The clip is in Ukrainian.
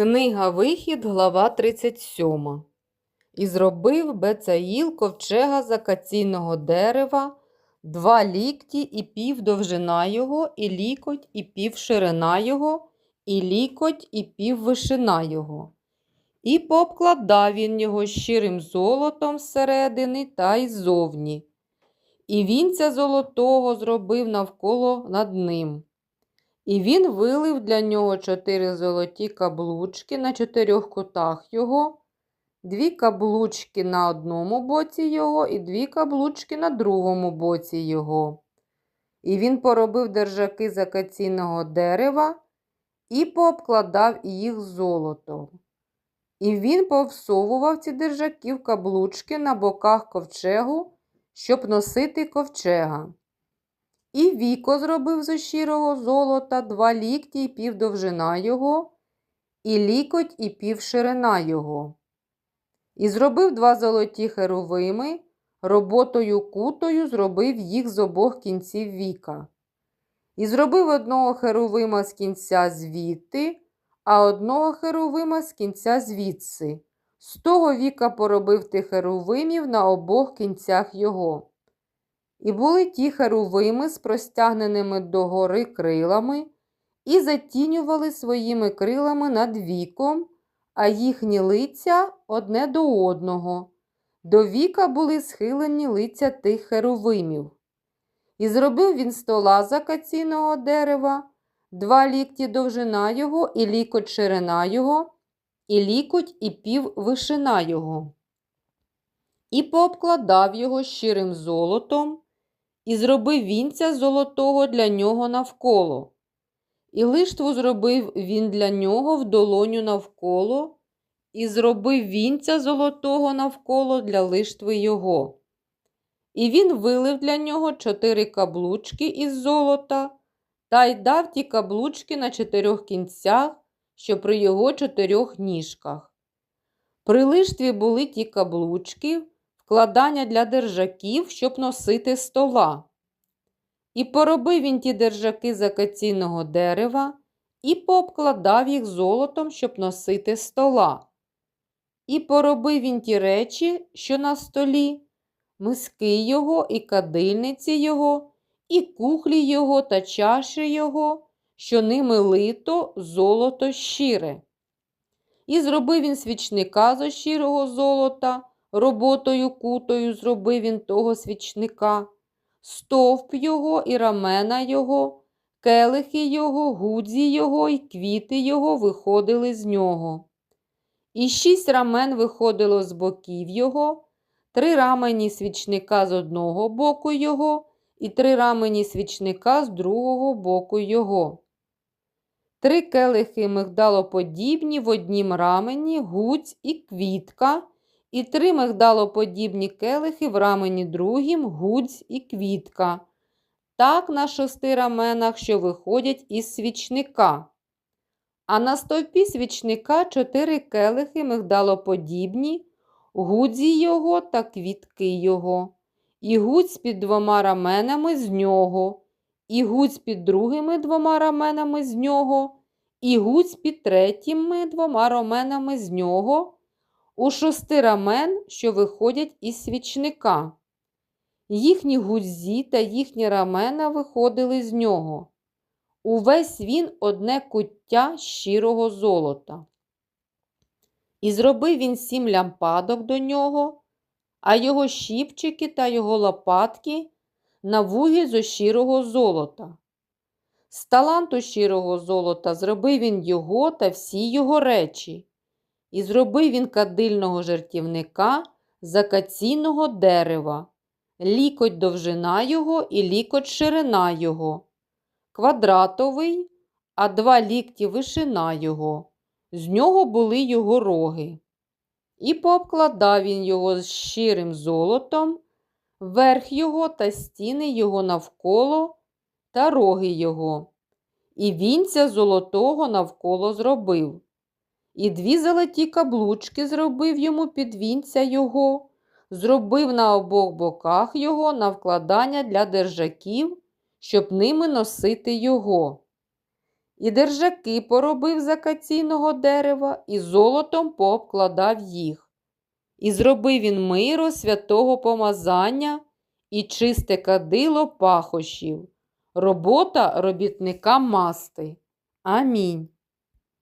Книга Вихід, глава 37. І зробив Бецаїл ковчега з акаційного дерева, два лікті і пів довжина його, і лікоть, і пів ширина його, і лікоть, і пів вишина його. І пообкладав він його щирим золотом зсередини та й ззовні. І вінця золотого зробив навколо над ним. І він вилив для нього чотири золоті каблучки на чотирьох кутах його, дві каблучки на одному боці його і дві каблучки на другому боці його. І він поробив держаки з акаційного дерева і пообкладав їх золотом. І він повсовував ці держаки в каблучки на боках ковчегу, щоб носити ковчега. І віко зробив з щирого золота два лікті і пів довжина його, і лікоть і пів ширина його. І зробив два золоті херовими, роботою кутою зробив їх з обох кінців віка. І зробив одного херовима з кінця звідти, а одного херовима з кінця звідси. З того віка поробив тих херовимів на обох кінцях його. І були ті херувими з простягненими догори крилами, і затінювали своїми крилами над віком, а їхні лиця одне до одного. До віка були схилені лиця тих херувимів. І зробив він стола з акаційного дерева, два лікті довжина його, і лікоть ширина його, і лікоть і пів вишина його. І пообкладав його щирим золотом і зробив вінця золотого для нього навколо. І лиштву зробив він для нього в долоню навколо, і зробив вінця золотого навколо для лиштви його. І він вилив для нього чотири каблучки із золота та й дав ті каблучки на чотирьох кінцях, що при його чотирьох ніжках. При лиштві були ті каблучки, вкладання для держаків, щоб носити стола. І поробив він ті держаки з акаційного дерева і пообкладав їх золотом, щоб носити стола. І поробив він ті речі, що на столі, миски його, і кадильниці його, і кухлі його та чаші його, що ними лито золото щире. І зробив він свічника з щирого золота, роботою кутою зробив він того свічника, стовп його і рамена його, келихи його, гудзі його і квіти його виходили з нього. І шість рамен виходило з боків його, три рамені свічника з одного боку його, і три рамені свічника з другого боку його. Три келихи мигдалоподібні в однім рамені, гудзь і квітка, і три мигдалоподібні келихи в рамені другім, гудзь і квітка. Так на шести раменах, що виходять із свічника. А на стовпі свічника чотири келихи мигдалоподібні, гудзі його та квітки його, і гудзь під двома раменами з нього, і гудзь під другими двома раменами з нього, і гудзь під третіми двома раменами з нього, у шости рамен, що виходять із свічника. Їхні гудзі та їхні рамена виходили з нього. Увесь він одне куття щирого золота. І зробив він сім лямпадок до нього, а його щіпчики та його лопатки на вугі зо щирого золота. З таланту щирого золота зробив він його та всі його речі, і зробив він кадильного жертівника з акаційного дерева, лікоть довжина його і лікоть ширина його, квадратовий, а два лікті вишина його. З нього були його роги. І пообкладав він його з щирим золотом, верх його та стіни його навколо та роги його. І вінця золотого навколо зробив. І дві золоті каблучки зробив йому під вінця його, зробив на обох боках його на вкладання для держаків, щоб ними носити його. І держаки поробив з акаційного дерева, і золотом пообкладав їх. І зробив він миро святого помазання і чисте кадило пахощів, робота робітника масти. Амінь.